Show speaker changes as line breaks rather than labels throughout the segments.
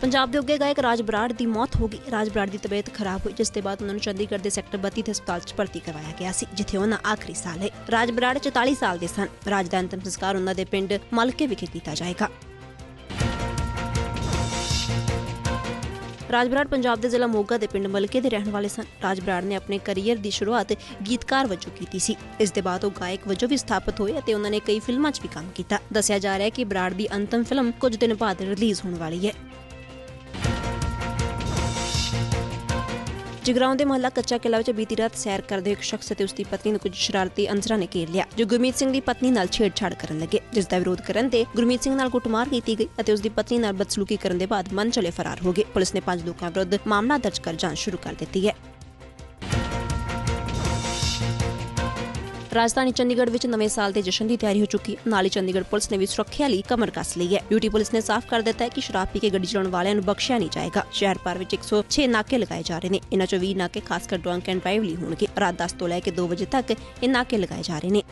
ਪੰਜਾਬ ਦੇ ਉੱਗੇ ਗਾਇਕ ਰਾਜ ਬਰਾੜ ਦੀ ਮੌਤ ਹੋ ਗਈ। ਰਾਜ ਬਰਾੜ ਦੀ ਤਬੀਅਤ ਖਰਾਬ ਹੋਈ, ਜਿਸ ਦੇ ਬਾਅਦ ਉਹਨਾਂ ਨੂੰ ਚੰਡੀਗੜ੍ਹ ਦੇ ਸੈਕਟਰ 32 ਦੇ ਹਸਪਤਾਲ 'ਚ ਭਰਤੀ ਕਰਵਾਇਆ ਗਿਆ ਸੀ, ਜਿੱਥੇ ਉਹਨਾਂ ਆਖਰੀ ਸਾਲ ਹੈ। ਰਾਜ ਬਰਾੜ 44 ਸਾਲ ਦੇ ਸਨ। ਰਾਜ ਦਾ ਅੰਤਮ ਸੰਸਕਾਰ ਉਹਨਾਂ ਦੇ ਪਿੰਡ ਮਲਕੇ ਵਿਖੇ ਕੀਤਾ ਜਾਏਗਾ। ਰਾਜ ਬਰਾੜ ਪੰਜਾਬ ਦੇ ਜ਼ਿਲ੍ਹਾ ਮੋਗਾ ਦੇ ਪਿੰਡ ਮਲਕੇ ਦੇ ਰਹਿਣ ਵਾਲੇ ਸਨ। ਰਾਜ ਬਰਾੜ ਨੇ ਆਪਣੇ ਕੈਰੀਅਰ ਦੀ ਸ਼ੁਰੂਆਤ ਗੀਤਕਾਰ ਵਜੋਂ ਕੀਤੀ ਸੀ। ਇਸ ਦੇ ਬਾਅਦ ਉਹ ਗਾਇਕ ਵਜੋਂ ਵੀ ਸਥਾਪਿਤ ਹੋਏ ਅਤੇ ਉਹਨਾਂ ਨੇ ਕਈ ਫਿਲਮਾਂ 'ਚ ਵੀ ਕੰਮ ਕੀਤਾ। ਦੱਸਿਆ ਜਾ ਰਿਹਾ ਹੈ ਕਿ ਬਰਾੜ ਦੀ ਅੰਤਮ ਫਿਲਮ ਕੁਝ ਦਿਨ ਬਾਅਦ ਰਿਲੀਜ਼ ਹੋਣ ਵਾਲੀ ਹੈ। ਜਗਰਾਉਂ ਦੇ ਮਹੱਲਾ ਕੱਚਾ ਕਿਲਾ ਵਿੱਚ ਬੀਤੀ ਰਾਤ ਸੈਰ ਕਰਦੇ ਇੱਕ ਸ਼ਖਸ ਅਤੇ ਉਸ ਦੀ ਪਤਨੀ ਨੂੰ ਕੁਝ ਸ਼ਰਾਰਤੀ ਅੰਸਰਾਂ ਨੇ ਘੇਰ ਲਿਆ, ਜੋ ਗੁਰਮੀਤ ਸਿੰਘ ਦੀ ਪਤਨੀ ਨਾਲ ਛੇੜਛਾੜ ਕਰਨ ਲੱਗੇ, ਜਿਸ ਦਾ ਵਿਰੋਧ ਕਰਨ ਤੇ ਗੁਰਮੀਤ ਸਿੰਘ ਨਾਲ ਕੁੱਟਮਾਰ ਕੀਤੀ ਗਈ ਅਤੇ ਉਸ ਦੀ ਪਤਨੀ ਨਾਲ ਬਦਸਲੂਕੀ ਕਰਨ ਦੇ ਬਾਅਦ ਮਨ ਚਲੇ ਫਰਾਰ ਹੋ ਗਏ। ਪੁਲਿਸ ਨੇ ਪੰਜ ਲੋਕਾਂ ਵਿਰੁੱਧ ਮਾਮਲਾ ਦਰਜ ਕਰ ਜਾਂਚ ਸ਼ੁਰੂ ਕਰ ਦਿੱਤੀ ਹੈ। ਰਾਜਧਾਨੀ ਚੰਡੀਗੜ੍ਹ ਵਿੱਚ ਨਵੇਂ ਸਾਲ ਦੇ ਜਸ਼ਨ ਦੀ ਤਿਆਰੀ ਹੋ ਚੁੱਕੀ ਹੈ। ਨਾਲ ਹੀ ਚੰਡੀਗੜ੍ਹ ਪੁਲਿਸ ਨੇ ਵੀ ਸੁਰੱਖਿਆ ਲਈ ਕਮਰ ਕੱਸ ਲਈ ਹੈ। ਡਿਊਟੀ ਪੁਲਿਸ ਨੇ ਸਾਫ਼ ਕਰ ਦਿੱਤਾ ਹੈ ਕਿ ਸ਼ਰਾਬ ਪੀ ਕੇ ਗੱਡੀ ਚਲਾਉਣ ਵਾਲਿਆਂ ਨੂੰ ਬਖਸ਼ਿਆ ਨਹੀਂ ਜਾਏਗਾ। ਸ਼ਹਿਰ ਭਰ ਵਿੱਚ 106 ਨਾਕੇ ਲਗਾਏ ਜਾ ਰਹੇ ਨੇ। ਇਹਨਾਂ ਚੋਂ 20 ਨਾਕੇ ਖਾਸ ਕਰ ਡਰੰਕ ਐਂਡ ਡਰਾਈਵ ਲਈ ਹੋਣਗੇ। ਰਾਤ 10 ਤੋਂ ਲੈ ਕੇ 2 ਵਜੇ ਤੱਕ ਇਹ ਨਾਕੇ ਲਗਾਏ ਜਾ ਰਹੇ ਨੇ।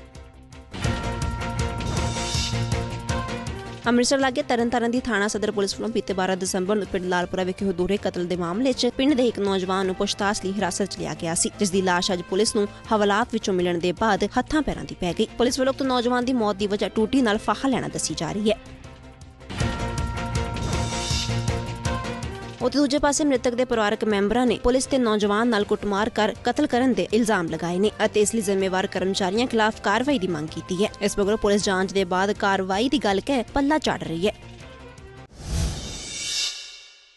ਅੰਮ੍ਰਿਤਸਰ ਲਾਗੇ ਤਰਨਤਾਰਨ ਦੀ ਥਾਣਾ ਸਦਰ ਪੁਲਿਸ ਵੱਲੋਂ ਬੀਤੇ 12 ਦਸੰਬਰ ਨੂੰ ਪਿੰਡ ਲਾਲਪੁਰਾ ਵਿਖੇ ਹੋਏ ਦੋਹਰੇ ਕਤਲ ਦੇ ਮਾਮਲੇ 'ਚ ਪਿੰਡ ਦੇ ਇੱਕ ਨੌਜਵਾਨ ਨੂੰ ਪੁੱਛਤਾਛ ਲਈ ਹਿਰਾਸਤ 'ਚ ਲਿਆ ਗਿਆ ਸੀ, ਜਿਸ ਦੀ ਲਾਸ਼ ਅੱਜ ਪੁਲਿਸ ਨੂੰ ਹਵਾਲਾਤ ਵਿੱਚੋਂ ਮਿਲਣ ਦੇ ਬਾਅਦ ਹੱਥਾਂ ਪੈਰਾਂ ਦੀ ਪੈ ਗਈ। ਪੁਲਿਸ ਵੱਲੋਂ ਉਕਤ ਨੌਜਵਾਨ ਦੀ ਮੌਤ ਦੀ ਵਜ੍ਹਾ ਟੂਟੀ ਨਾਲ ਫਾਹਾ ਲੈਣਾ ਦੱਸੀ ਜਾ ਰਹੀ ਹੈ। ਉੱਥੇ ਦੂਜੇ ਪਾਸੇ ਮ੍ਰਿਤਕ ਦੇ ਪਰਿਵਾਰਕ ਮੈਂਬਰਾਂ ਨੇ ਪੁਲਿਸ ਤੇ ਨੌਜਵਾਨ ਨਾਲ ਕੁੱਟਮਾਰ ਕਰ ਕਤਲ ਕਰਨ ਦੇ ਇਲਜ਼ਾਮ ਲਗਾਏ ਨੇ ਅਤੇ ਇਸ ਲਈ ਜ਼ਿੰਮੇਵਾਰ ਕਰਮਚਾਰੀਆਂ ਖਿਲਾਫ ਕਾਰਵਾਈ ਦੀ ਮੰਗ ਕੀਤੀ ਹੈ। ਇਸ ਮਗਰੋਂ ਪੁਲਿਸ ਜਾਂਚ ਦੇ ਬਾਅਦ ਕਾਰਵਾਈ ਦੀ ਗੱਲ ਕਹਿ ਪੱਲਾ ਚੜ ਰਹੀ ਹੈ।